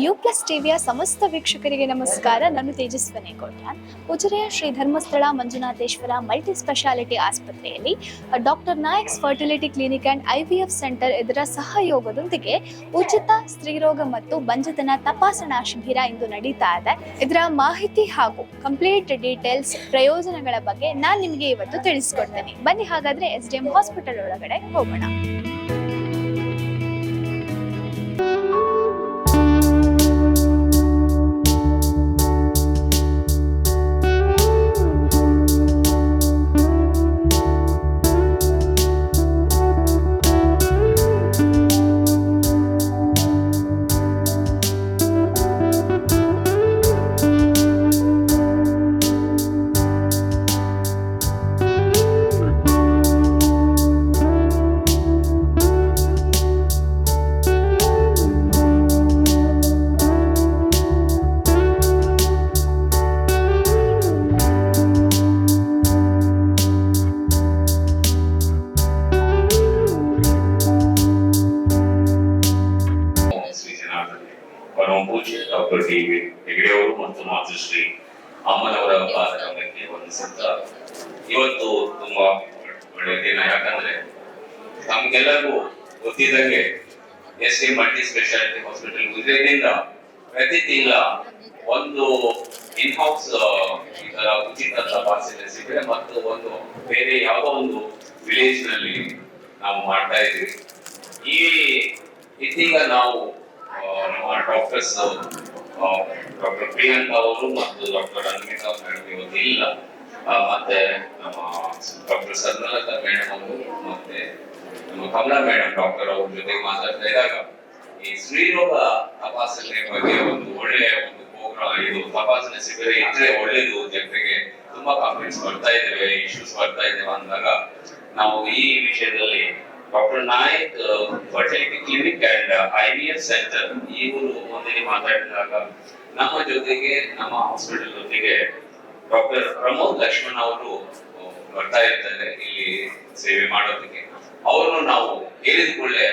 You plus ಟಿವಿಯ ಸಮಸ್ತ ವೀಕ್ಷಕರಿಗೆ ನಮಸ್ಕಾರ. ನಾನು ತೇಜಸ್ವಿನಿ ಕೋಟ್ಯಾನ್. ಉಜಿರೆಯ ಶ್ರೀ ಧರ್ಮಸ್ಥಳ ಮಂಜುನಾಥೇಶ್ವರ ಮಲ್ಟಿ ಸ್ಪೆಷಾಲಿಟಿ ಆಸ್ಪತ್ರೆಯಲ್ಲಿ doctor Nayak's fertility clinic and I V F centre ಇದರ ಸಹಯೋಗದೊಂದಿಗೆ ಉಚಿತ ಸ್ತ್ರೀರೋಗ ಮತ್ತು ಬಂಜತನ ತಪಾಸಣಾ ಶಿಬಿರ ಇಂದು ನಡೀತಾ ಇದೆ. ಇದರ ಮಾಹಿತಿ ಹಾಗೂ ಕಂಪ್ಲೀಟ್ ಡೀಟೇಲ್ಸ್ ಪ್ರಯೋಜನಗಳ ಬಗ್ಗೆ ನಾನು ನಿಮಗೆ ಇವತ್ತು ತಿಳಿಸ್ಕೊಡ್ತೇನೆ. ಬನ್ನಿ ಹಾಗಾದ್ರೆ ಎಸ್ ಡಿ ಎಂ ಹಾಸ್ಪಿಟಲ್ ಒಳಗಡೆ ಹೋಗೋಣ. ಡಾಕ್ಟರ್ ಡಿ ವಿ ಹೆಗಡೆಯವರು ಮತ್ತು ಮಾತೃಶ್ರೀ ಅಮ್ಮನವರ ಪಾದಕಂಬಕ್ಕೆ ವಂದಿಸುತ್ತಾ ಇವತ್ತು ತುಂಬಾ ಒಳ್ಳೆಯ ದಿನ. ಯಾಕಂದ್ರೆ ನಮ್ಗೆಲ್ಲರಿಗೂ ಗೊತ್ತಿದ್ದಂಗೆ S C multi speciality hospital ಗುಜರಾತ್ನಿಂದ ಪ್ರತಿ ತಿಂಗಳ ಒಂದು ಇನ್ ಹೌಸ್ ತರ ಉಚಿತ ತಪಾಸಣೆ ಶಿಬಿರ ಮತ್ತು ಒಂದು ಬೇರೆ ಯಾವ ಒಂದು ವಿಲೇಜ್ನಲ್ಲಿ ನಾವು ಮಾಡ್ತಾ ಇದ್ದೀವಿ. ಈ ಇದೀಗ ನಾವು ನಮ್ಮ ಡಾಕ್ಟರ್ಸ್ ಡಾಕ್ಟರ್ ಪ್ರಿಯಾಂಕ ಅವರು ಮತ್ತು ಡಾಕ್ಟರ್ ಅನ್ವಿತಾ ಮೇಡಮ್ ಇವತ್ತು ಇಲ್ಲ ಮತ್ತೆ ನಮ್ಮ ಡಾಕ್ಟರ್ ಸರ್ನಲತಾ ಮೇಡಮ್ ಅವರು ಮತ್ತೆ ನಮ್ಮ ಕಮಲಾ ಮೇಡಮ್ ಡಾಕ್ಟರ್ ಅವ್ರ ಜೊತೆ ಮಾತಾಡ್ತಾ ಇದ್ದಾಗ ಈ ಸ್ತ್ರೀರೋಗ ತಪಾಸಣೆ ಬಗ್ಗೆ ಒಂದು ಒಳ್ಳೆಯ ಒಂದು ಪ್ರೋಗ್ರಾಮ್ ಇದು ತಪಾಸಣೆ ಶಿಬಿರ ಇದ್ರೆ ಒಳ್ಳೇದು ಜನರಿಗೆ ತುಂಬಾ ಕಾಂಪ್ಲೇಂಟ್ಸ್ ಬರ್ತಾ ಇದ್ದೇವೆ ಇಶ್ಯೂಸ್ ಬರ್ತಾ ಇದ್ದೇವೆ ಅಂದಾಗ ನಾವು ಈ ವಿಷಯದಲ್ಲಿ doctor Nayak fertility clinic and I F centre ಇವರು ಒಂದೇ ಮಾತಾಡಿದಾಗ ನಮ್ಮ ಜೊತೆಗೆ, ನಮ್ಮ ಹಾಸ್ಪಿಟಲ್ ಜೊತೆಗೆ ಡಾಕ್ಟರ್ ಪ್ರಮೋದ್ ಲಕ್ಷ್ಮಣ್ ಅವರು ಬರ್ತಾ ಇರ್ತಾರೆ ಇಲ್ಲಿ ಸೇವೆ ಮಾಡೋದಕ್ಕೆ. ಅವರನ್ನು ನಾವು ಕೇಳಿದುಕೊಳ್ಳೆ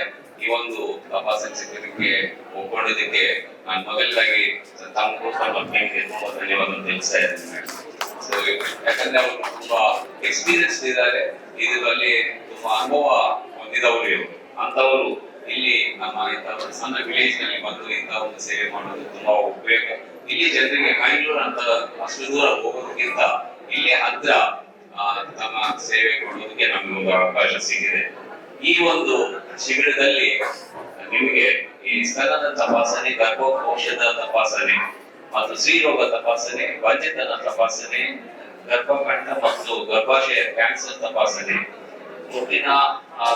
ಈ ಒಂದು ತಪಾಸಣೆ ಶಿಬಿರಕ್ಕೆ ಒಪ್ಕೊಂಡಿದ್ದಕ್ಕೆ ನಾನು ಮೊದಲಾಗಿ ತಮಗೂ ಸರ್ವಜ್ಞರಿಗೆ ತುಂಬಾ ಧನ್ಯವಾದ ತಿಳಿಸ್ತಾ ಇದ್ದೀನಿ ಯಾಕಂದ್ರೆ ಅವರು ತುಂಬಾ ಎಕ್ಸ್ಪೀರಿಯನ್ಸ್ ಇದ್ದಾರೆ. ಇದರಲ್ಲಿ ತುಂಬಾ ಅನುಭವ ಹೊಂದಿದವರು ಇವರು. ಅಂತವರು ಇಲ್ಲಿ ನಮ್ಮ ಇಂಥ ಸಣ್ಣ ವಿಲೇಜ್ನಲ್ಲಿ ಬಂದು ಇಂಥ ಒಂದು ಸೇವೆ ಮಾಡೋದು ತುಂಬಾ ಉಪಯೋಗ. ಇಲ್ಲಿ ಜನರಿಗೆ ಬೆಂಗಳೂರು ಅಂತ ಅಷ್ಟು ದೂರ ಹೋಗೋದಕ್ಕಿಂತ ಇಲ್ಲಿ ಹತ್ರ ತಮ್ಮ ಸೇವೆ ಕೊಡೋದಕ್ಕೆ ನಮ್ಗೆ ಒಂದು ಅವಕಾಶ ಸಿಕ್ಕಿದೆ. ಈ ಒಂದು ಶಿಬಿರದಲ್ಲಿ ನಿಮಗೆ ಈ ಸ್ತನದ ತಪಾಸಣೆ, ಗರ್ಭಕೋಶದ ತಪಾಸಣೆ ಮತ್ತು ಸ್ತ್ರೀರೋಗ ತಪಾಸಣೆ ಬಂಜೆತನ ತಪಾಸಣೆ, ಗರ್ಭಕಂಠ ಮತ್ತು ಗರ್ಭಾಶಯ ಕ್ಯಾನ್ಸರ್ ತಪಾಸಣೆ ಮುಟ್ಟಿನ ಆ,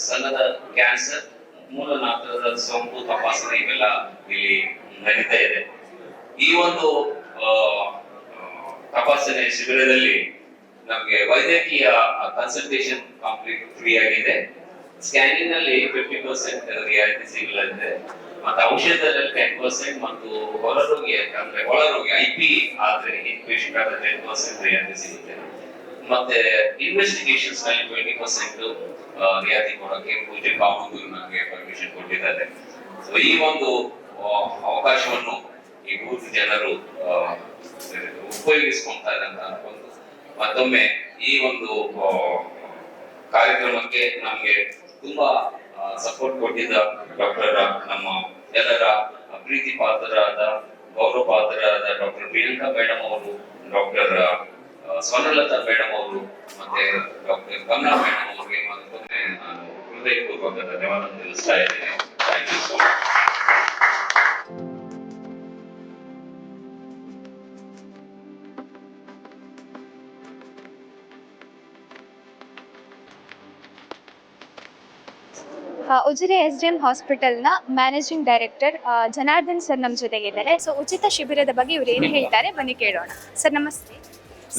ಸಣ್ಣದ ಕ್ಯಾನ್ಸರ್ ಮೂಲನಾಥದ ಸೋಂಕು ತಪಾಸಣೆ ಇವೆಲ್ಲ ಇಲ್ಲಿ ನಡೀತಾ ಇದೆ. ಈ ಒಂದು ತಪಾಸಣೆ ಶಿಬಿರದಲ್ಲಿ ನಮಗೆ ವೈದ್ಯಕೀಯ ಕನ್ಸಲ್ಟೇಷನ್ ಕಂಪ್ಲೀಟ್ ಫ್ರೀ ಆಗಿದೆ. ಸ್ಕ್ಯಾನಿಂಗ್ನಲ್ಲಿ ಫಿಫ್ಟಿ ಪರ್ಸೆಂಟ್ ರಿಯಾಯಿತಿ ಸಿಗಲಿದೆ ಮತ್ತೆ ಔಷಧದಲ್ಲಿ ಟೆನ್ ಪರ್ಸೆಂಟ್ ಮತ್ತು ಹೊರರೋಗಿ ಅಂದ್ರೆ ಒಳರೋಗಿ ಐ ಪಿ ಆದ್ರೆ ಇನ್ ಪೇಷಂಟ್ ಆದ್ರೆ ಟೆನ್ ಪರ್ಸೆಂಟ್ ರಿಯಾಯಿತಿ ಸಿಗುತ್ತೆ. ಮತ್ತೆ ಇನ್ವೆಸ್ಟಿಗೇಷನ್ಸ್ನಲ್ಲಿ ಟ್ವೆಂಟಿ ಪರ್ಸೆಂಟ್ ರಿಯಾಯಿತಿ ಕೊಡೋಕೆ ಪೂಜೆ ಕಾಮೂರು ನನಗೆ ಪರ್ಮಿಷನ್ ಕೊಟ್ಟಿದ್ದಾರೆ. ಸೊ ಈ ಒಂದು ಅವಕಾಶವನ್ನು ಈ ಬೂತ್ ಜನರು ಆ, ಉಪಯೋಗಿಸ್ಕೊಂತಾರೆ ಅಂತ ಅನ್ಕೊಂಡು ಮತ್ತೊಮ್ಮೆ ಈ ಒಂದು ಕಾರ್ಯಕ್ರಮಕ್ಕೆ ನಮಗೆ ತುಂಬಾ ಸಪೋರ್ಟ್ ಕೊಟ್ಟಿದ್ದ ಡಾಕ್ಟರ್ ನಮ್ಮ ಎಲ್ಲರ ಪ್ರೀತಿ ಪಾತ್ರರಾದ ಗೌರವ ಪಾತ್ರರಾದ ಡಾಕ್ಟರ್ ಪ್ರಿಯಾಂಕಾ ಮೇಡಮ್ ಅವರು ಡಾಕ್ಟರ್ ಸ್ವರ್ಣಲತಾ ಮೇಡಮ್ ಅವರು ಮತ್ತೆ ಡಾಕ್ಟರ್ ಕಮಲಾ ಮೇಡಮ್ ಅವರಿಗೆ ಮತ್ತೊಮ್ಮೆ ನಾನು ಹೃದಯಪೂರ್ವಕ ಧನ್ಯವಾದ ತಿಳಿಸ್ತಾ ಇದ್ದೇನೆ. Thank you so much Ujire S D M ಹಾಸ್ಪಿಟಲ್ನ managing director Janardhan sir ನಮ್ಮ ಜೊತೆಗಿದ್ದಾರೆ. ಸೊ ಉಚಿತ ಶಿಬಿರದ ಬಗ್ಗೆ ಇವ್ರು ಏನು ಹೇಳ್ತಾರೆ, ಬನ್ನಿ ಕೇಳೋಣ. ಸರ್, ನಮಸ್ತೆ.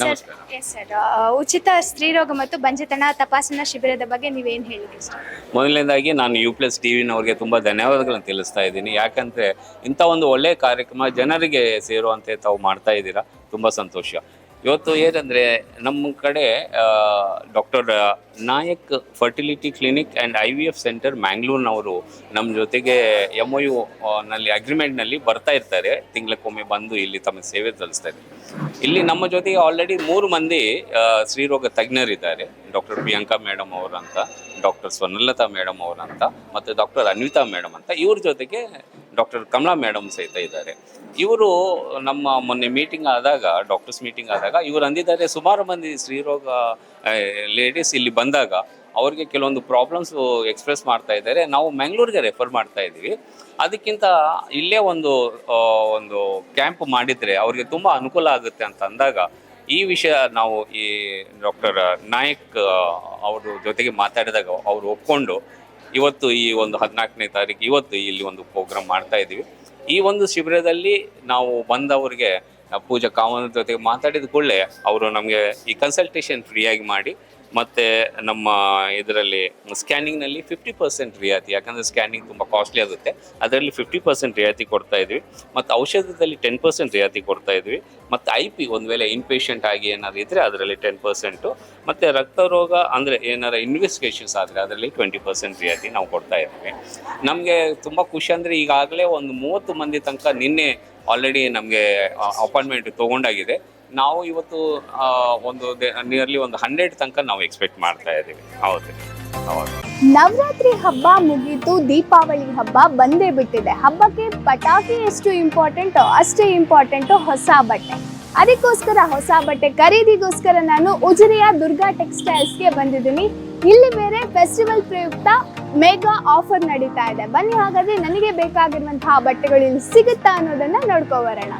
ಸರ್ ನಮಸ್ಕಾರ. ಎಸ್ ಸರ್ ಉಚಿತ ಸ್ತ್ರೀರೋಗ ಮತ್ತು ಬಂಜೆತನ ತಪಾಸಣಾ ಶಿಬಿರದ ಬಗ್ಗೆ ನೀವೇನು ಹೇಳಿದ್ರಿ ಸರ್ ಮೊದಲನೇದಾಗಿ ನಾನು ಯು ಪ್ಲಸ್ ಟಿ ವಿನವ್ರಿಗೆ ತುಂಬ ಧನ್ಯವಾದಗಳನ್ನು ತಿಳಿಸ್ತಾ ಇದ್ದೀನಿ. ಯಾಕಂದ್ರೆ ಇಂಥ ಒಂದು ಒಳ್ಳೆಯ ಕಾರ್ಯಕ್ರಮ ಜನರಿಗೆ ಸೇರುವಂತೆ ತಾವು ಮಾಡ್ತಾ ಇದ್ದೀರಾ ತುಂಬಾ ಸಂತೋಷ. ಇವತ್ತು ಏನಂದ್ರೆ ನಮ್ಮ ಕಡೆ doctor Nayak fertility clinic and I V F centre ಮ್ಯಾಂಗ್ಳೂರ್ನವರು ನಮ್ಮ ಜೊತೆಗೆ ಎಂ ಒ ಯು ನಲ್ಲಿ ಅಗ್ರಿಮೆಂಟ್ನಲ್ಲಿ ಬರ್ತಾ ಇರ್ತಾರೆ. ತಿಂಗಳಕ್ಕೊಮ್ಮೆ ಬಂದು ಇಲ್ಲಿ ತಮ್ಮ ಸೇವೆ ಸಲ್ಲಿಸ್ತಾರೆ. ಇಲ್ಲಿ ನಮ್ಮ ಜೊತೆಗೆ ಆಲ್ರೆಡಿ ಮೂರು ಮಂದಿ ಸ್ತ್ರೀರೋಗ ತಜ್ಞರಿದ್ದಾರೆ. ಡಾಕ್ಟರ್ ಪ್ರಿಯಾಂಕಾ ಮೇಡಮ್ ಅವರಂತ ಡಾಕ್ಟರ್ ಸ್ವರ್ಣಲತಾ ಮೇಡಮ್ ಅವರಂತ, ಮತ್ತು ಡಾಕ್ಟರ್ ಅನ್ವಿತಾ ಮೇಡಮ್ ಅಂತ. ಇವ್ರ ಜೊತೆಗೆ ಡಾಕ್ಟರ್ ಕಮಲಾ ಮೇಡಮ್ ಸಹಿತ ಇದ್ದಾರೆ. ಇವರು ನಮ್ಮ ಮೊನ್ನೆ ಮೀಟಿಂಗ್ ಆದಾಗ ಡಾಕ್ಟರ್ಸ್ ಮೀಟಿಂಗ್ ಆದಾಗ ಇವರು ಅಂದಿದ್ದಾರೆ, ಸುಮಾರು ಮಂದಿ ಸ್ತ್ರೀರೋಗ ಲೇಡೀಸ್ ಇಲ್ಲಿ ಬಂದಾಗ ಅವ್ರಿಗೆ ಕೆಲವೊಂದು ಪ್ರಾಬ್ಲಮ್ಸ್ ಎಕ್ಸ್ಪ್ರೆಸ್ ಮಾಡ್ತಾ ಇದ್ದಾರೆ. ನಾವು ಮ್ಯಾಂಗ್ಳೂರಿಗೆ ರೆಫರ್ ಮಾಡ್ತಾ ಇದ್ದೀವಿ. ಅದಕ್ಕಿಂತ ಇಲ್ಲೇ ಒಂದು ಒಂದು ಕ್ಯಾಂಪ್ ಮಾಡಿದರೆ ಅವ್ರಿಗೆ ತುಂಬ ಅನುಕೂಲ ಆಗುತ್ತೆ ಅಂತ ಅಂದಾಗ ಈ ವಿಷಯ ನಾವು ಈ ಡಾಕ್ಟರ್ ನಾಯಕ್ ಅವರು ಜೊತೆಗೆ ಮಾತಾಡಿದಾಗ ಅವರು ಒಪ್ಕೊಂಡು ಇವತ್ತು ಈ ಒಂದು ಹದಿನಾಲ್ಕನೇ ತಾರೀಕು, ಇವತ್ತು ಇಲ್ಲಿ ಒಂದು ಪ್ರೋಗ್ರಾಮ್ ಮಾಡ್ತಾ ಇದ್ದೀವಿ. ಈ ಒಂದು ಶಿಬಿರದಲ್ಲಿ ನಾವು ಬಂದವರಿಗೆ ಪೂಜಾ ಕಾಮನ್ ಜೊತೆಗೆ ಮಾತಾಡಿದ ಕೂಡಲೇ ಅವರು ನಮಗೆ ಈ ಕನ್ಸಲ್ಟೇಷನ್ ಫ್ರೀಯಾಗಿ ಮಾಡಿ ಮತ್ತು ನಮ್ಮ ಇದರಲ್ಲಿ ಸ್ಕ್ಯಾನಿಂಗ್ನಲ್ಲಿ ಫಿಫ್ಟಿ ಪರ್ಸೆಂಟ್ ರಿಯಾಯಿತಿ, ಯಾಕಂದರೆ ಸ್ಕ್ಯಾನಿಂಗ್ ತುಂಬ ಕಾಸ್ಟ್ಲಿ ಆಗುತ್ತೆ. ಅದರಲ್ಲಿ ಫಿಫ್ಟಿ ಪರ್ಸೆಂಟ್ ರಿಯಾಯಿತಿ ಕೊಡ್ತಾ ಇದ್ವಿ. ಮತ್ತು ಔಷಧದಲ್ಲಿ ಟೆನ್ ಪರ್ಸೆಂಟ್ ರಿಯಾಯಿತಿ ಕೊಡ್ತಾ ಇದ್ವಿ. ಮತ್ತು ಐ ಪಿ ಒಂದು ವೇಳೆ ಇನ್ಪೇಷಂಟ್ ಆಗಿ ಏನಾದ್ರು ಇದ್ದರೆ ಅದರಲ್ಲಿ ಟೆನ್ ಪರ್ಸೆಂಟು ಮತ್ತು ರಕ್ತರೋಗ ಅಂದರೆ ಏನಾರ ಇನ್ವೆಸ್ಟಿಗೇಷನ್ಸ್ ಆದರೆ ಅದರಲ್ಲಿ ಟ್ವೆಂಟಿ ಪರ್ಸೆಂಟ್ ರಿಯಾಯಿತಿ ನಾವು ಕೊಡ್ತಾ ಇದ್ವಿ. ನಮಗೆ ತುಂಬ ಖುಷಿ ಅಂದರೆ ಈಗಾಗಲೇ ಒಂದು ಮೂವತ್ತು ಮಂದಿ ತನಕ ನಿನ್ನೆ ಆಲ್ರೆಡಿ ನಮಗೆ ಅಪಾಯಿಂಟ್ಮೆಂಟ್ ತೊಗೊಂಡಾಗಿದೆ. ನಾವು ಇವತ್ತು ಒಂದು ನಿಯರ್ಲಿ ಒಂದು ಹಂಡ್ರೆಡ್ ತನಕ ನಾವು ಎಕ್ಸ್ಪೆಕ್ಟ್ ಮಾಡ್ತಾ ಇದ್ದೀವಿ. ಹೌದು. ನವರಾತ್ರಿ ಹಬ್ಬ ಮುಗೀತು, ದೀಪಾವಳಿ ಹಬ್ಬ ಬಂದೇ ಬಿಟ್ಟಿದೆ. ಹಬ್ಬಕ್ಕೆ ಪಟಾಕಿ ಎಷ್ಟು ಇಂಪಾರ್ಟೆಂಟ್ ಅಷ್ಟೇ ಇಂಪಾರ್ಟೆಂಟ್ ಹೊಸ ಬಟ್ಟೆ. ಅದಕ್ಕೋಸ್ಕರ ಹೊಸ ಬಟ್ಟೆ ಖರೀದಿಗೋಸ್ಕರ ನಾನು ಉಜಿರೆಯ ದುರ್ಗಾ ಟೆಕ್ಸ್ಟೈಲ್ಸ್ಗೆ ಬಂದಿದ್ದೀನಿ. ಇಲ್ಲಿ ಬೇರೆ ಫೆಸ್ಟಿವಲ್ ಪ್ರಯುಕ್ತ ಮೇಗಾ ಆಫರ್ ನಡೀತಾ ಇದೆ. ಬನ್ನಿ ಹಾಗಾದ್ರೆ ನನಗೆ ಬೇಕಾಗಿರುವಂತಹ ಬಟ್ಟೆಗಳು ಇಲ್ಲಿ ಸಿಗುತ್ತಾ ಅನ್ನೋದನ್ನ ನೋಡ್ಕೊ ಬರೋಣ.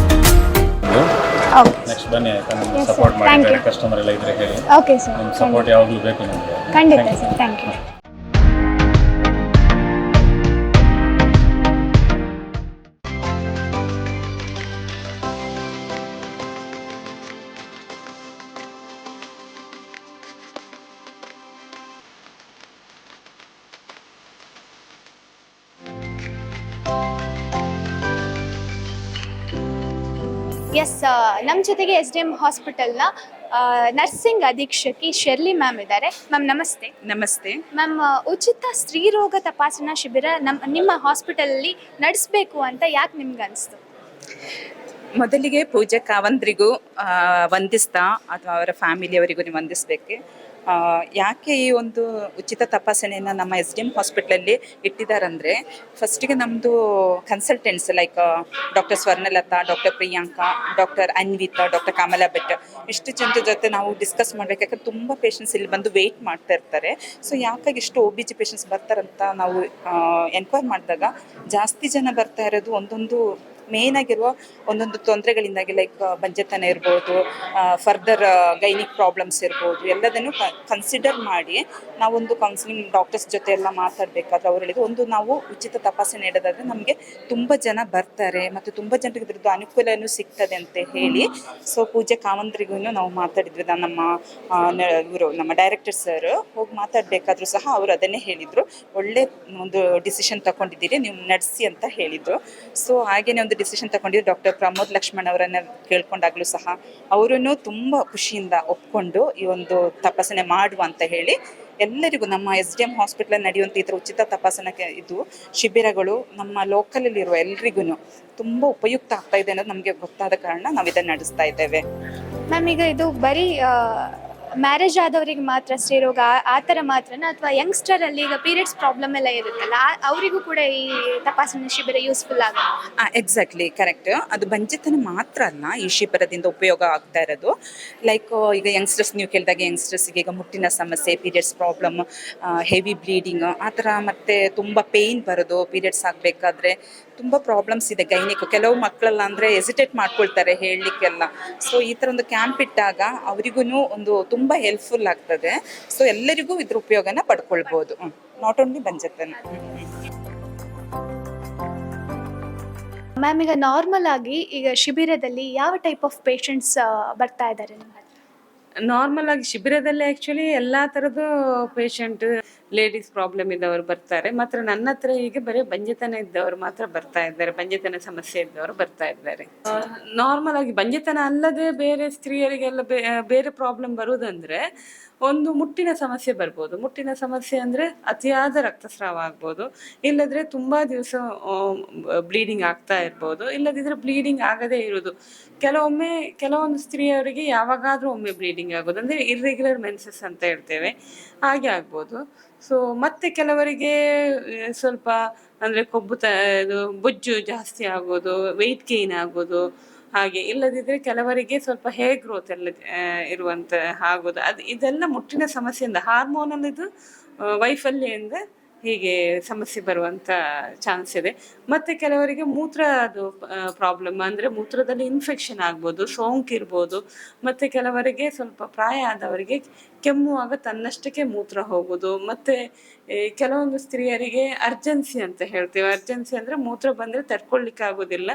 ಓಕೆ ನೆಕ್ಸ್ಟ್ ಬನ್ನಿ ಆಯ್ತಾ? ನಮ್ಗೆ. ಸಪೋರ್ಟ್ ಮಾಡಿ ಕಸ್ಟಮರ್ ಎಲ್ಲ ಇದ್ರೆ ಹೇಳಿ. ಓಕೆ ಸರ್ ನಿಮ್ಮ ಸಪೋರ್ಟ್ ಯಾವಾಗಲೂ ಬೇಕು ನಮಗೆ. ಖಂಡಿತ ಸರ್ ಥ್ಯಾಂಕ್ ಯು ನಮ್ಮ ಜೊತೆಗೆ ಎಸ್ ಡಿ ಎಂ ಹಾಸ್ಪಿಟಲ್ನ ನರ್ಸಿಂಗ್ ಅಧೀಕ್ಷಕಿ ಶೆರ್ಲಿ ಮ್ಯಾಮ್ ಇದ್ದಾರೆ. ಮ್ಯಾಮ್ ನಮಸ್ತೆ. ನಮಸ್ತೆ. ಮ್ಯಾಮ್ ಉಚಿತ ಸ್ತ್ರೀರೋಗ ತಪಾಸಣಾ ಶಿಬಿರ ನಮ್ಮ ನಿಮ್ಮ ಹಾಸ್ಪಿಟಲಲ್ಲಿ ನಡೆಸಬೇಕು ಅಂತ ಯಾಕೆ ನಿಮ್ಗೆ ಅನಿಸ್ತು? ಮೊದಲಿಗೆ ಪೂಜಾ ಕಾವಂದ್ರಿಗೂ ವಂದಿಸ್ತಾ ಅಥವಾ ಅವರ ಫ್ಯಾಮಿಲಿಯವರಿಗೂ ನೀವು ವಂದಿಸ್ಬೇಕು? ಯಾಕೆ ಈ ಒಂದು ಉಚಿತ ತಪಾಸಣೆಯನ್ನು ನಮ್ಮ ಎಸ್ ಡಿ ಎಂ ಹಾಸ್ಪಿಟ್ಲಲ್ಲಿ ಇಟ್ಟಿದ್ದಾರಂದರೆ ಫಸ್ಟಿಗೆ ನಮ್ಮದು consultants like doctor Swarnalatha doctor Priyanka doctor Anvitha doctor Kamala Bhat ಇಷ್ಟು ಜನರ ಜೊತೆ ನಾವು ಡಿಸ್ಕಸ್ ಮಾಡಬೇಕಾದ್ರೆ ತುಂಬ ಪೇಷಂಟ್ಸ್ ಇಲ್ಲಿ ಬಂದು ವೆಯ್ಟ್ ಮಾಡ್ತಾ ಇರ್ತಾರೆ. ಸೊ ಯಾಕಾಗಿ ಇಷ್ಟು ಒ ಬಿ ಜಿ ಪೇಷಂಟ್ಸ್ ಬರ್ತಾರಂತ ನಾವು ಎನ್ಕ್ವೈರ್ ಮಾಡಿದಾಗ ಜಾಸ್ತಿ ಜನ ಬರ್ತಾ ಇರೋದು ಒಂದೊಂದು ಮೇನ್ ಆಗಿರುವ ಒಂದೊಂದು ತೊಂದರೆಗಳಿಂದಾಗಿ ಲೈಕ್ ಬಂಜೆತನ ಇರ್ಬೋದು ಫರ್ದರ್ ಗೈನಿಕ್ ಪ್ರಾಬ್ಲಮ್ಸ್ ಇರ್ಬೋದು, ಎಲ್ಲದನ್ನು ಕನ್ಸಿಡರ್ ಮಾಡಿ ನಾವೊಂದು ಕೌನ್ಸಿಲಿಂಗ್ ಡಾಕ್ಟರ್ಸ್ ಜೊತೆ ಎಲ್ಲ ಮಾತಾಡಬೇಕಾದ್ರೆ ಅವ್ರು ಹೇಳಿದ್ರು ಒಂದು ನಾವು ಉಚಿತ ತಪಾಸಣೆ ಇಡೋದಾದ್ರೆ ನಮಗೆ ತುಂಬ ಜನ ಬರ್ತಾರೆ ಮತ್ತು ತುಂಬ ಜನರಿಗೆ ಇದ್ರದ್ದು ಅನುಕೂಲನೂ ಸಿಗ್ತದೆ ಅಂತ ಹೇಳಿ ಸೊ ಪೂಜೆ ಕಾವಂದ್ರಿಗೂ ನಾವು ಮಾತಾಡಿದ್ವಿ ನಮ್ಮ ಇವರು, ನಮ್ಮ ಡೈರೆಕ್ಟರ್ ಸರ್ ಹೋಗಿ ಮಾತಾಡಬೇಕಾದ್ರೂ ಸಹ ಅವರು ಅದನ್ನೇ ಹೇಳಿದರು, ಒಳ್ಳೆ ಒಂದು ಡಿಸಿಷನ್ ತಗೊಂಡಿದ್ದೀರಿ, ನೀವು ನಡೆಸಿ ಅಂತ ಹೇಳಿದರು ಸೊ ಹಾಗೇನೆ ಒಂದು ಡಿಸಿಷನ್ ತಗೊಂಡಿದ್ದು ಡಾಕ್ಟರ್ ಪ್ರಮೋದ್ ಲಕ್ಷ್ಮಣ್ ಅವರನ್ನ ಕೇಳ್ಕೊಂಡಾಗ್ಲೂ ಸಹ ಅವರನ್ನು ತುಂಬ ಖುಷಿಯಿಂದ ಒಪ್ಕೊಂಡು ಈ ಒಂದು ತಪಾಸಣೆ ಮಾಡುವ ಅಂತ ಹೇಳಿ ಎಲ್ಲರಿಗೂ ನಮ್ಮ ಎಸ್ ಡಿ ಎಂ ಹಾಸ್ಪಿಟಲ್ ನಡೆಯುವಂಥ ಈ ಥರ ಉಚಿತ ತಪಾಸಣೆ ಇದು ಶಿಬಿರಗಳು ನಮ್ಮ ಲೋಕಲಲ್ಲಿರುವ ಎಲ್ರಿಗೂ ತುಂಬ ಉಪಯುಕ್ತ ಆಗ್ತಾ ಇದೆ ಅನ್ನೋದು ನಮಗೆ ಗೊತ್ತಾದ ಕಾರಣ ನಾವು ಇದನ್ನು ನಡೆಸ್ತಾ ಇದ್ದೇವೆ. ಮ್ಯಾಮ್, ಈಗ ಇದು ಬರೀ ಮ್ಯಾರೇಜ್ ಆದವರಿಗೆ ಮಾತ್ರ ಸ್ತ್ರೀರೋಗ ಆ- ಥರ ಮಾತ್ರನ? ಅಥವಾ ಯಂಗ್ಸ್ಟರಲ್ಲಿ ಈಗ ಪೀರಿಯಡ್ಸ್ ಪ್ರಾಬ್ಲಮ್ ಎಲ್ಲ ಇರುತ್ತಲ್ಲ ಅವರಿಗೂ ಕೂಡ ಈ ತಪಾಸಣೆ ಶಿಬಿರ ಯೂಸ್ಫುಲ್ ಆಗುತ್ತೆ ಎಕ್ಸಾಕ್ಟ್ಲಿ ಕರೆಕ್ಟ್ ಅದು ಬಂಜೆತನ ಮಾತ್ರ ಅಲ್ಲ, ಈ ಶಿಬಿರದಿಂದ ಉಪಯೋಗ ಆಗ್ತಾ ಇರೋದು. ಲೈಕ್ ಈಗ ಯಂಗ್ಸ್ಟರ್ಸ್ ನೀವು ಕೇಳಿದಾಗ ಯಂಗ್ಸ್ಟರ್ಸ್ಗೆ ಈಗ ಮುಟ್ಟಿನ ಸಮಸ್ಯೆ ಪೀರಿಯಡ್ಸ್ ಪ್ರಾಬ್ಲಮ್ ಹೆವಿ ಬ್ಲೀಡಿಂಗ್ ಆ ಥರ ಮತ್ತು ತುಂಬ ಪೇಯ್ನ್ ಬರೋದು ಪೀರಿಯಡ್ಸ್ ಆಗಬೇಕಾದ್ರೆ ತುಂಬ ಪ್ರಾಬ್ಲಮ್ಸ್ ಇದೆ ಗೈನಿಕ್ ಕೆಲವು ಮಕ್ಕಳೆಲ್ಲ ಅಂದರೆ ಎಸಿಟೇಟ್ ಮಾಡ್ಕೊಳ್ತಾರೆ ಹೇಳಲಿಕ್ಕೆಲ್ಲ. ಸೊ ಈ ಥರ ಒಂದು ಕ್ಯಾಂಪ್ ಇಟ್ಟಾಗ ಅವರಿಗೂ ಒಂದು ತುಂಬ ಹೆಲ್ಪ್ಫುಲ್ ಆಗ್ತದೆ. ಸೊ ಎಲ್ಲರಿಗೂ ಇದ್ರ ಉಪಯೋಗನ ಪಡ್ಕೊಳ್ಬೋದು. ನಾಟ್ ಓನ್ಲಿ ಬಂಜತನ. ಮ್ಯಾಮ್ ಈಗ ನಾರ್ಮಲ್ ಆಗಿ ಈಗ ಶಿಬಿರದಲ್ಲಿ ಯಾವ ಟೈಪ್ ಆಫ್ ಪೇಷಂಟ್ಸ್ ಬರ್ತಾ ಇದ್ದಾರೆ ನಿಮ್ಮ ಹತ್ರ? ನಾರ್ಮಲ್ ಆಗಿ ಶಿಬಿರದಲ್ಲಿ ಆ್ಯಕ್ಚುಲಿ ಎಲ್ಲ ಥರದ್ದು ಪೇಷಂಟ್ ಲೇಡೀಸ್ ಪ್ರಾಬ್ಲಮ್ ಇದ್ದವರು ಬರ್ತಾರೆ. ಮಾತ್ರ ನನ್ನ ಹತ್ರ ಈಗ ಬರೀ ಬಂಜೆತನ ಇದ್ದವರು ಮಾತ್ರ ಬರ್ತಾ ಇದ್ದಾರೆ. ಬಂಜೆತನ ಸಮಸ್ಯೆ ಇದ್ದವರು ಬರ್ತಾ ಇದ್ದಾರೆ. ನಾರ್ಮಲ್ ಆಗಿ ಬಂಜೆತನ ಅಲ್ಲದೆ ಬೇರೆ ಸ್ತ್ರೀಯರಿಗೆಲ್ಲ ಬೇರೆ ಪ್ರಾಬ್ಲಮ್ ಬರುವುದಂದ್ರೆ ಒಂದು ಮುಟ್ಟಿನ ಸಮಸ್ಯೆ ಬರ್ಬೋದು. ಮುಟ್ಟಿನ ಸಮಸ್ಯೆ ಅಂದರೆ ಅತಿಯಾದ ರಕ್ತಸ್ರಾವ ಆಗ್ಬೋದು. ಇಲ್ಲದ್ರೆ ತುಂಬ ದಿವಸ ಬ್ಲೀಡಿಂಗ್ ಆಗ್ತಾ ಇರ್ಬೋದು. ಇಲ್ಲದಿದ್ರೆ ಬ್ಲೀಡಿಂಗ್ ಆಗದೇ ಇರೋದು ಕೆಲವೊಮ್ಮೆ, ಕೆಲವೊಂದು ಸ್ತ್ರೀಯರಿಗೆ ಯಾವಾಗಾದರೂ ಒಮ್ಮೆ ಬ್ಲೀಡಿಂಗ್ ಆಗೋದು. ಅಂದ್ರೆ ಇರ್ರೆಗ್ಯುಲರ್ ಮೆನ್ಸಸ್ ಅಂತ ಹೇಳ್ತೇವೆ. ಹಾಗೆ ಆಗ್ಬೋದು. ಸೊ ಮತ್ತೆ ಕೆಲವರಿಗೆ ಸ್ವಲ್ಪ ಅಂದ್ರೆ ಕೊಬ್ಬು ತ, ಇದು ಬೊಜ್ಜು ಜಾಸ್ತಿ ಆಗೋದು ವೆಯ್ಟ್ ಗೇನ್ ಆಗೋದು, ಹಾಗೆ ಇಲ್ಲದಿದ್ರೆ ಕೆಲವರಿಗೆ ಸ್ವಲ್ಪ ಹೇರ್ ಗ್ರೋತ್ ಎಲ್ಲ ಇರುವಂತ ಆಗೋದು. ಅದು ಇದೆಲ್ಲ ಮುಟ್ಟಿನ ಸಮಸ್ಯೆಯಿಂದ ಹಾರ್ಮೋನಲ್ ಇದು ವೈಫಲ್ಯದಿಂದ ಹೀಗೆ ಸಮಸ್ಯೆ ಬರುವಂತ ಚಾನ್ಸ್ ಇದೆ. ಮತ್ತೆ ಕೆಲವರಿಗೆ ಮೂತ್ರ ಅದು ಪ್ರಾಬ್ಲಮ್ ಅಂದ್ರೆ ಮೂತ್ರದಲ್ಲಿ ಇನ್ಫೆಕ್ಷನ್ ಆಗ್ಬೋದು ಸೋಂಕು ಇರ್ಬೋದು ಮತ್ತೆ ಕೆಲವರಿಗೆ ಸ್ವಲ್ಪ ಪ್ರಾಯ ಆದವರಿಗೆ ಕೆಮ್ಮುವಾಗ ತನ್ನಷ್ಟಕ್ಕೆ ಮೂತ್ರ ಹೋಗೋದು ಮತ್ತೆ ಕೆಲವೊಂದು ಸ್ತ್ರೀಯರಿಗೆ ಅರ್ಜೆನ್ಸಿ ಅಂತ ಹೇಳ್ತೀವಿ. ಅರ್ಜೆನ್ಸಿ ಅಂದ್ರೆ ಮೂತ್ರ ಬಂದ್ರೆ ತಡ್ಕೊಳ್ಲಿಕ್ಕೆ ಆಗೋದಿಲ್ಲ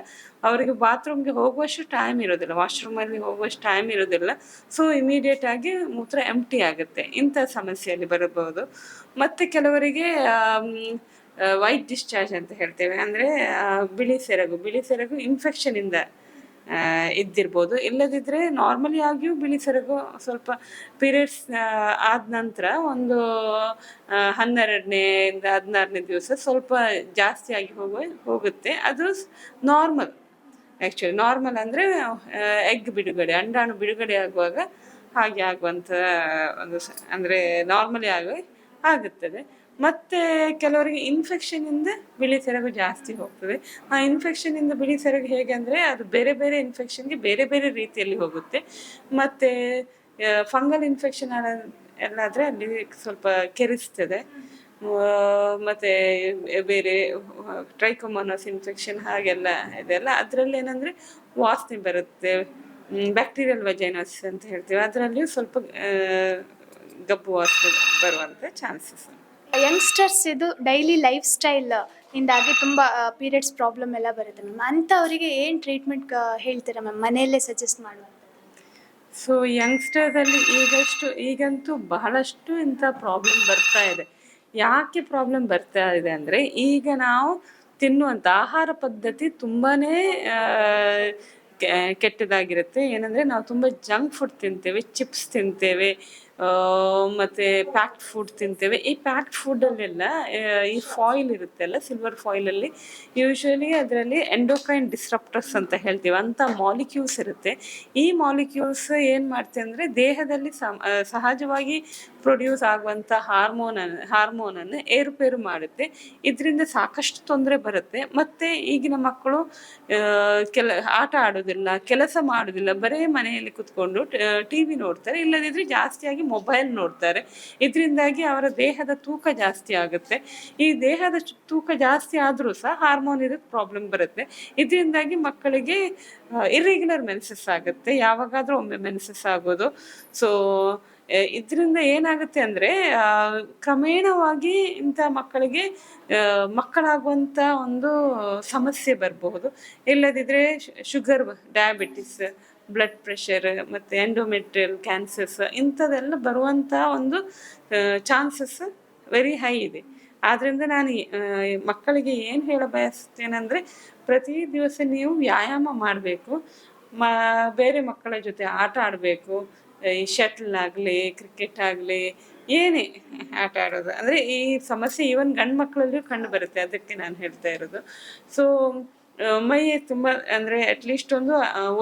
ಅವರಿಗೆ ಬಾತ್ರೂಮ್ಗೆ ಹೋಗುವಷ್ಟು ಟೈಮ್ ಇರೋದಿಲ್ಲ ವಾಶ್ರೂಮಲ್ಲಿ ಹೋಗುವಷ್ಟು ಟೈಮ್ ಇರೋದಿಲ್ಲ ಸೊ ಇಮಿಡಿಯೇಟ್ ಆಗಿ ಮೂತ್ರ ಎಂಟಿ ಆಗುತ್ತೆ. ಇಂಥ ಸಮಸ್ಯೆಯಲ್ಲಿ ಬರಬಹುದು. ಮತ್ತೆ ಕೆಲವರಿಗೆ ವೈಟ್ ಡಿಸ್ಚಾರ್ಜ್ ಅಂತ ಹೇಳ್ತೇವೆ. ಅಂದ್ರೆ ಬಿಳಿ ಸೆರಗು. ಬಿಳಿ ಸೆರಗು ಇನ್ಫೆಕ್ಷನ್ ಇಂದ ಇದ್ದಿರ್ಬೋದು. ಇಲ್ಲದಿದ್ದರೆ ನಾರ್ಮಲಿ ಆಗಿಯೂ ಬಿಳಿ ಸೆರಗು ಸ್ವಲ್ಪ ಪೀರಿಯಡ್ಸ್ ಆದ ನಂತರ ಒಂದು ಹನ್ನೆರಡನೇಯಿಂದ ಹದಿನಾರನೇ ದಿವಸ ಸ್ವಲ್ಪ ಜಾಸ್ತಿಯಾಗಿ ಹೋಗುವ, ಹೋಗುತ್ತೆ. ಅದು ನಾರ್ಮಲ್ ಆ್ಯಕ್ಚುಲಿ ನಾರ್ಮಲ್ ಅಂದರೆ ಎಗ್ ಬಿಡುಗಡೆ, ಅಂಡಾಣು ಬಿಡುಗಡೆ ಆಗುವಾಗ ಹಾಗೆ ಆಗುವಂಥ ಒಂದು ಅಂದರೆ ನಾರ್ಮಲಿ ಆಗಿ ಆಗುತ್ತದೆ. ಮತ್ತು ಕೆಲವರಿಗೆ ಇನ್ಫೆಕ್ಷನಿಂದ ಬಿಳಿ ಸೆರಗು ಜಾಸ್ತಿ ಹೋಗ್ತದೆ. ಆ ಇನ್ಫೆಕ್ಷನಿಂದ ಬಿಳಿ ಸೆರಗು ಹೇಗೆ ಅಂದರೆ ಅದು ಬೇರೆ ಬೇರೆ ಇನ್ಫೆಕ್ಷನ್ಗೆ ಬೇರೆ ಬೇರೆ ರೀತಿಯಲ್ಲಿ ಹೋಗುತ್ತೆ. ಮತ್ತು ಫಂಗಲ್ ಇನ್ಫೆಕ್ಷನ್ ಎಲ್ಲಾದರೆ ಅಲ್ಲಿ ಸ್ವಲ್ಪ ಕೆರಿಸ್ತದೆ. ಮತ್ತೆ ಬೇರೆ ಟ್ರೈಕೊಮೋನಸ್ ಇನ್ಫೆಕ್ಷನ್ ಹಾಗೆಲ್ಲ ಇದೆಲ್ಲ ಅದರಲ್ಲಿ ಏನಂದ್ರೆ ವಾಸನೆ ಬರುತ್ತೆ. ಬ್ಯಾಕ್ಟೀರಿಯಲ್ ವಜೈನಸ್ ಅಂತ ಹೇಳ್ತೀವಿ. ಅದರಲ್ಲಿಯೂ ಸ್ವಲ್ಪ ಗಬ್ಬು ವಾಸನೆ ಬರುವಂಥ ಚಾನ್ಸಸ್. ಯಂಗ್ಸ್ಟರ್ಸ್ ಇದು ಡೈಲಿ ಲೈಫ್ ಸ್ಟೈಲ್ ಇಂದಾಗಿ ತುಂಬ ಪೀರಿಯಡ್ಸ್ ಪ್ರಾಬ್ಲಮ್ ಎಲ್ಲ ಬರುತ್ತೆ ಮ್ಯಾಮ್ ಅವರಿಗೆ ಏನು ಟ್ರೀಟ್ಮೆಂಟ್ ಹೇಳ್ತೀರಾ ಮ್ಯಾಮ್ ಮನೆಯಲ್ಲೇ ಸಜೆಸ್ಟ್ ಮಾಡುವ ಸೊ ಯಂಗ್ಸ್ಟರ್ಸಲ್ಲಿ ಈಗಷ್ಟು, ಈಗಂತೂ ಬಹಳಷ್ಟು ಇಂಥ ಪ್ರಾಬ್ಲಮ್ ಬರ್ತಾ ಇದೆ. ಯಾಕೆ ಪ್ರಾಬ್ಲಮ್ ಬರ್ತಾ ಇದೆ ಅಂದರೆ, ಈಗ ನಾವು ತಿನ್ನುವಂಥ ಆಹಾರ ಪದ್ಧತಿ ತುಂಬಾ ಕೆಟ್ಟದಾಗಿರುತ್ತೆ. ಏನಂದರೆ, ನಾವು ತುಂಬ ಜಂಕ್ ಫುಡ್ ತಿಂತೇವೆ ಚಿಪ್ಸ್ ತಿಂತೇವೆ ಮತ್ತೆ ಪ್ಯಾಕ್ಡ್ ಫುಡ್ ತಿಂತೇವೆ. ಈ ಪ್ಯಾಕ್ಡ್ ಫುಡ್ಡಲ್ಲೆಲ್ಲ ಈ ಫಾಯಿಲ್ ಇರುತ್ತೆ ಅಲ್ಲ ಸಿಲ್ವರ್ ಫಾಯಿಲಲ್ಲಿ ಯೂಶ್ವಲಿ ಅದರಲ್ಲಿ ಎಂಡೋಕ್ರೈನ್ ಡಿಸ್ರಪ್ಟರ್ಸ್ ಅಂತ ಹೇಳ್ತೀವಿ. ಅಂತ ಮಾಲಿಕ್ಯೂಲ್ಸ್ ಇರುತ್ತೆ. ಈ ಮಾಲಿಕ್ಯೂಲ್ಸ್ ಏನು ಮಾಡ್ತೆ ಅಂದ್ರೆ, ದೇಹದಲ್ಲಿ ಸಹಜವಾಗಿ ಪ್ರೊಡ್ಯೂಸ್ ಆಗುವಂಥ ಹಾರ್ಮೋನ್ ಹಾರ್ಮೋನನ್ನು ಏರುಪೇರು ಮಾಡುತ್ತೆ. ಇದರಿಂದ ಸಾಕಷ್ಟು ತೊಂದರೆ ಬರುತ್ತೆ. ಮತ್ತೆ ಈಗಿನ ಮಕ್ಕಳು ಕೆಲ, ಆಟ ಆಡೋದಿಲ್ಲ, ಕೆಲಸ ಮಾಡೋದಿಲ್ಲ. ಬರೇ ಮನೆಯಲ್ಲಿ ಕುತ್ಕೊಂಡು, ಟಿ ವಿ ನೋಡ್ತಾರೆ. ಇಲ್ಲದಿದ್ರೆ ಜಾಸ್ತಿಯಾಗಿ ಮೊಬೈಲ್ ನೋಡ್ತಾರೆ. ಇದರಿಂದಾಗಿ ಅವರ ದೇಹದ ತೂಕ ಜಾಸ್ತಿ ಆಗುತ್ತೆ. ಈ ದೇಹದ ತೂಕ ಜಾಸ್ತಿ ಆದರೂ ಸಹ ಹಾರ್ಮೋನ್ ಇದಕ್ಕೆ ಪ್ರಾಬ್ಲಮ್ ಬರುತ್ತೆ. ಇದರಿಂದಾಗಿ ಮಕ್ಕಳಿಗೆ ಇರ್ರೆಗ್ಯುಲರ್ ಮೆನ್ಸಸ್ ಆಗುತ್ತೆ. ಯಾವಾಗಾದರೂ ಒಮ್ಮೆ ಮೆನ್ಸಸ್ ಆಗೋದು. ಸೊ ಇದರಿಂದ ಏನಾಗುತ್ತೆ ಅಂದರೆ ಕ್ರಮೇಣವಾಗಿ ಇಂಥ ಮಕ್ಕಳಿಗೆ ಮಕ್ಕಳಾಗುವಂಥ ಒಂದು ಸಮಸ್ಯೆ ಬರಬಹುದು. ಇಲ್ಲದಿದ್ದರೆ ಶುಗರ್, ಡಯಾಬಿಟಿಸ್ ಬ್ಲಡ್ ಪ್ರೆಷರ್ ಮತ್ತು ಎಂಡೋಮೆಟ್ರಿಯಲ್ ಕ್ಯಾನ್ಸರ್ಸ್ ಇಂಥದ್ದೆಲ್ಲ ಬರುವಂಥ ಒಂದು ಚಾನ್ಸಸ್ ವೆರಿ ಹೈ ಇದೆ. ಆದ್ದರಿಂದ ನಾನು ಮಕ್ಕಳಿಗೆ ಏನು ಹೇಳ ಬಯಸ್ತೇನೆಂದರೆ ಪ್ರತಿ ದಿವಸ ನೀವು ವ್ಯಾಯಾಮ ಮಾಡಬೇಕು. ಮ, ಬೇರೆ ಮಕ್ಕಳ ಜೊತೆ ಆಟ ಆಡಬೇಕು. ಈ ಶಟ್ಲ್ ಆಗಲಿ ಕ್ರಿಕೆಟ್ ಆಗಲಿ, ಏನೇ ಆಟ ಆಡೋದು. ಅಂದರೆ ಈ ಸಮಸ್ಯೆ ಈವನ್ ಗಂಡು ಮಕ್ಕಳಲ್ಲಿಯೂ ಕಂಡು ಬರುತ್ತೆ. ಅದಕ್ಕೆ ನಾನು ಹೇಳ್ತಾ ಇರೋದು. ಸೊ ಮೈ ತುಂಬ, ಅಂದರೆ ಅಟ್ಲೀಸ್ಟ್ ಒಂದು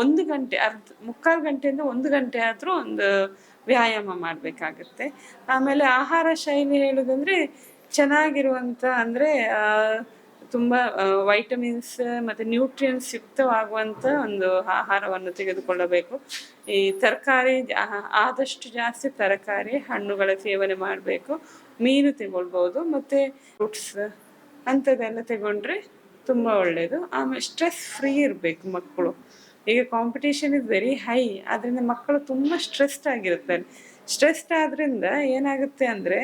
ಒಂದು ಗಂಟೆ, ಅರ್ಧ, ಮುಕ್ಕಾಲು ಗಂಟೆಯಿಂದ ಒಂದು ಗಂಟೆ ಆದರೂ ಒಂದು ವ್ಯಾಯಾಮ ಮಾಡಬೇಕಾಗತ್ತೆ. ಆಮೇಲೆ ಆಹಾರ ಶೈಲಿ ಹೇಳೋದಂದರೆ ಚೆನ್ನಾಗಿರುವಂಥ ಅಂದರೆ ತುಂಬ ವೈಟಮಿನ್ಸ್ ಮತ್ತು ನ್ಯೂಟ್ರಿಯನ್ಸ್ ಯುಕ್ತವಾಗುವಂಥ ಒಂದು ಆಹಾರವನ್ನು ತೆಗೆದುಕೊಳ್ಳಬೇಕು. ಈ ತರಕಾರಿ ಆದಷ್ಟು ಜಾಸ್ತಿ ತರಕಾರಿ, ಹಣ್ಣುಗಳ ಸೇವನೆ ಮಾಡಬೇಕು. ಮೀನು ತಗೊಳ್ಬೋದು, ಮತ್ತು ಫ್ರೂಟ್ಸ್ ಅಂಥದ್ದೆಲ್ಲ ತಗೊಂಡ್ರೆ ತುಂಬ ಒಳ್ಳೆಯದು ಆಮೇಲೆ ಸ್ಟ್ರೆಸ್ ಫ್ರೀ ಇರಬೇಕು ಮಕ್ಕಳು. ಈಗ ಕಾಂಪಿಟೇಷನ್ ಇಸ್ ವೆರಿ ಹೈ ಅದರಿಂದ ಮಕ್ಕಳು ತುಂಬ ಸ್ಟ್ರೆಸ್ಡ್ ಆಗಿರ್ತಾರೆ ಸ್ಟ್ರೆಸ್ಡ್ ಆದ್ದರಿಂದ ಏನಾಗುತ್ತೆ ಅಂದರೆ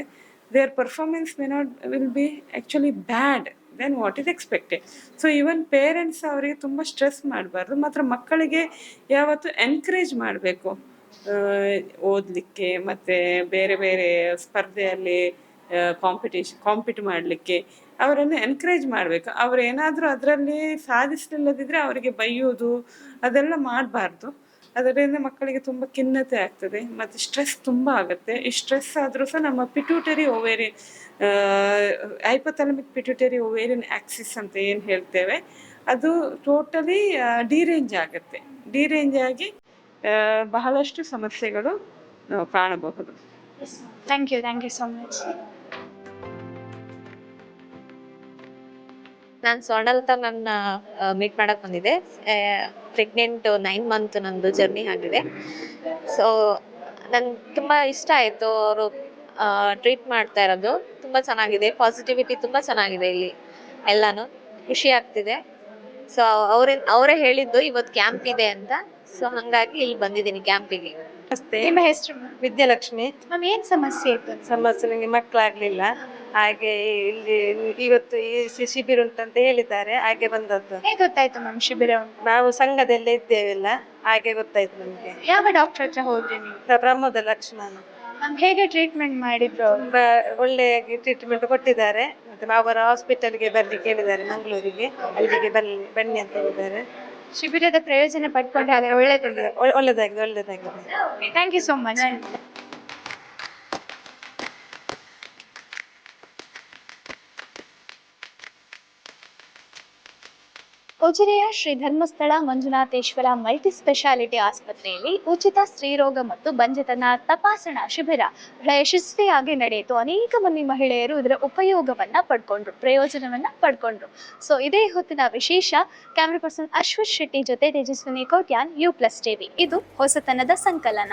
their performance may not will be actually bad then what is expected so even parents ಅವರಿಗೆ ತುಂಬ ಸ್ಟ್ರೆಸ್ ಮಾಡಬಾರ್ದು. ಮಾತ್ರ ಮಕ್ಕಳಿಗೆ ಯಾವತ್ತು ಎನ್ಕರೇಜ್ ಮಾಡಬೇಕು. ಓದಲಿಕ್ಕೆ ಮತ್ತು ಬೇರೆ ಬೇರೆ ಸ್ಪರ್ಧೆಯಲ್ಲಿ ಕಾಂಪಿಟೇಷನ್ ಕಾಂಪಿಟ್ ಮಾಡಲಿಕ್ಕೆ. ಅವರನ್ನು ಎನ್ಕರೇಜ್ ಮಾಡಬೇಕು. ಅವರೇನಾದರೂ ಅದರಲ್ಲಿ ಸಾಧಿಸಲಿಲ್ಲದಿದ್ದರೆ ಅವರಿಗೆ ಬೈಯೋದು, ಅದೆಲ್ಲ ಮಾಡಬಾರ್ದು. ಅದರಿಂದ ಮಕ್ಕಳಿಗೆ ತುಂಬ ಖಿನ್ನತೆ ಆಗ್ತದೆ. ಮತ್ತು ಸ್ಟ್ರೆಸ್ ತುಂಬ ಆಗುತ್ತೆ. ಈ ಸ್ಟ್ರೆಸ್ ಆದರೂ ಸಹ ನಮ್ಮ pituitary ovary hypothalamic pituitary ovarian axis ಅಂತ ಏನು ಹೇಳ್ತೇವೆ, ಅದು ಟೋಟಲಿ ಡಿರೇಂಜ್ ಆಗುತ್ತೆ. ಡಿರೇಂಜ್ ಆಗಿ ಬಹಳಷ್ಟು ಸಮಸ್ಯೆಗಳು ಕಾಣಬಹುದು. Thank you thank you so much ನಾನು ಸ್ವರ್ಣಲತಾ ನನ್ನ ಮೀಟ್ ಮಾಡಕ್ ಬಂದಿದ್ದೆ. ಪ್ರೆಗ್ನೆಂಟ್ ನೈನ್ ಮಂತ್ ನಂದು ಜರ್ನಿ ಆಗಿದೆ. ಸೊ ನನ್ಗೆ ತುಂಬಾ ಇಷ್ಟ ಆಯಿತು ಅವರು ಟ್ರೀಟ್ ಮಾಡ್ತಾ ಇರೋದು. ತುಂಬಾ ಚೆನ್ನಾಗಿದೆ. ಪಾಸಿಟಿವಿಟಿ ತುಂಬಾ ಚೆನ್ನಾಗಿದೆ ಇಲ್ಲಿ ಎಲ್ಲಾನು. ಖುಷಿ ಆಗ್ತಿದೆ. ಸೊ ಅವ್ರೆ ಅವರೇ ಹೇಳಿದ್ದು ಇವತ್ತು ಕ್ಯಾಂಪ್ ಇದೆ ಅಂತ. ಸೊ ಹಾಗಾಗಿ ಇಲ್ಲಿ ಬಂದಿದ್ದೀನಿ ಕ್ಯಾಂಪಿಗೆ ನಿಮ್ಮ ಹೆಸರು ವಿದ್ಯಾಲಕ್ಷ್ಮಿ ಮ್ಯಾಮ್ ಏನು ಸಮಸ್ಯೆ ಇತ್ತು ಸಮಸ್ಯೆ ನನಗೆ ಮಕ್ಕಳಾಗ್ಲಿಲ್ಲ ಹಾಗೆ ಇಲ್ಲಿ ಇವತ್ತು ಈ ಶಿ- ಶಿಬಿರ ಉಂಟಂತ ಹೇಳಿದ್ದಾರೆ. ಹಾಗೆ ಬಂದದ್ದು. ಹೇಗೆ ಗೊತ್ತಾಯ್ತು ಮ್ಯಾಮ್ ಶಿಬಿರ ಉಂಟು? ನಾವು ಸಂಘದಲ್ಲೇ ಇದ್ದೇವೆಲ್ಲ. ಹಾಗೆ ಗೊತ್ತಾಯ್ತು ನಮ್ಗೆ. ಯಾವ ಡಾಕ್ಟರ್ ಹತ್ರ ಹೋದ್ರಿ ನೀವು? ಪ್ರಮೋದ ಲಕ್ಷ್ಮಣ. ಮ್ಯಾಮ್ ಹೇಗೆ ಟ್ರೀಟ್ಮೆಂಟ್ ಮಾಡಿದ್ರು ಅವ್ರು? ತುಂಬಾ ಒಳ್ಳೆಯಾಗಿ ಟ್ರೀಟ್ಮೆಂಟ್ ಕೊಟ್ಟಿದ್ದಾರೆ. ಮತ್ತೆ ಅವರ ಹಾಸ್ಪಿಟಲ್ಗೆ ಬರ್ಲಿಕ್ಕೆ ಹೇಳಿದ್ದಾರೆ ಮಂಗಳೂರಿಗೆ. ಅಲ್ಲಿಗೆ ಬನ್ನಿ ಬನ್ನಿ ಅಂತ ಹೇಳಿದ್ದಾರೆ. ಶಿಬಿರದ ಪ್ರಯೋಜನ ಪಡ್ಕೊಂಡೆ ಆದರೆ ಒಳ್ಳೆದಾಗಿದೆ ಒಳ್ಳೆದಾಗಿದೆ. ಥ್ಯಾಂಕ್ ಯು ಸೋ ಮಚ್ ಉಜಿರೆಯ ಶ್ರೀ ಧರ್ಮಸ್ಥಳ ಮಂಜುನಾಥೇಶ್ವರ ಮಲ್ಟಿ ಸ್ಪೆಷಾಲಿಟಿ ಆಸ್ಪತ್ರೆಯಲ್ಲಿ ಉಚಿತ ಸ್ತ್ರೀರೋಗ ಮತ್ತು ಬಂಜತನ ತಪಾಸಣಾ ಶಿಬಿರ ಬಹಳ ಯಶಸ್ವಿಯಾಗಿ ನಡೆಯಿತು. ಅನೇಕ ಮಂದಿ ಮಹಿಳೆಯರು ಇದರ ಉಪಯೋಗವನ್ನ ಪಡ್ಕೊಂಡ್ರು, ಪ್ರಯೋಜನವನ್ನ ಪಡ್ಕೊಂಡ್ರು. ಸೊ ಇದೇ ಹೊತ್ತಿನ ವಿಶೇಷ ಕ್ಯಾಮ್ರಾ ಪರ್ಸನ್ ಅಶ್ವಥ್ ಶೆಟ್ಟಿ ಜೊತೆ Tejaswini Kotian U plus TV ಇದು ಹೊಸತನದ ಸಂಕಲನ.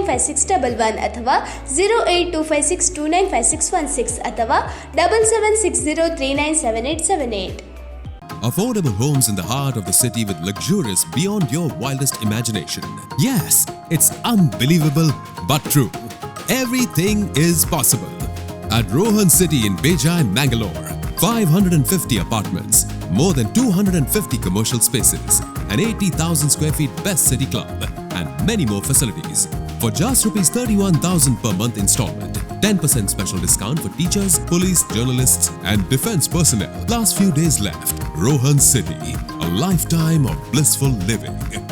ಫೈವ್ ಸಿಕ್ಸ್ ಡಬಲ್ ಒನ್ ಅಥವಾ zero eight two five six two nine five six one six ಅಥವಾ double seven six zero three nine seven eight seven eight Affordable homes in the heart of the city with luxurious beyond your wildest imagination. Yes, it's unbelievable but true. Everything is possible. At Rohan City in Bejai, Mangalore, 550 apartments, more than 250 commercial spaces, an 80,000 square feet best city club, and many more facilities. For just rupees 31,000 per month installment, 10% special discount for teachers, police, journalists, and defense personnel. Last few days left. Rohan City, a lifetime of blissful living.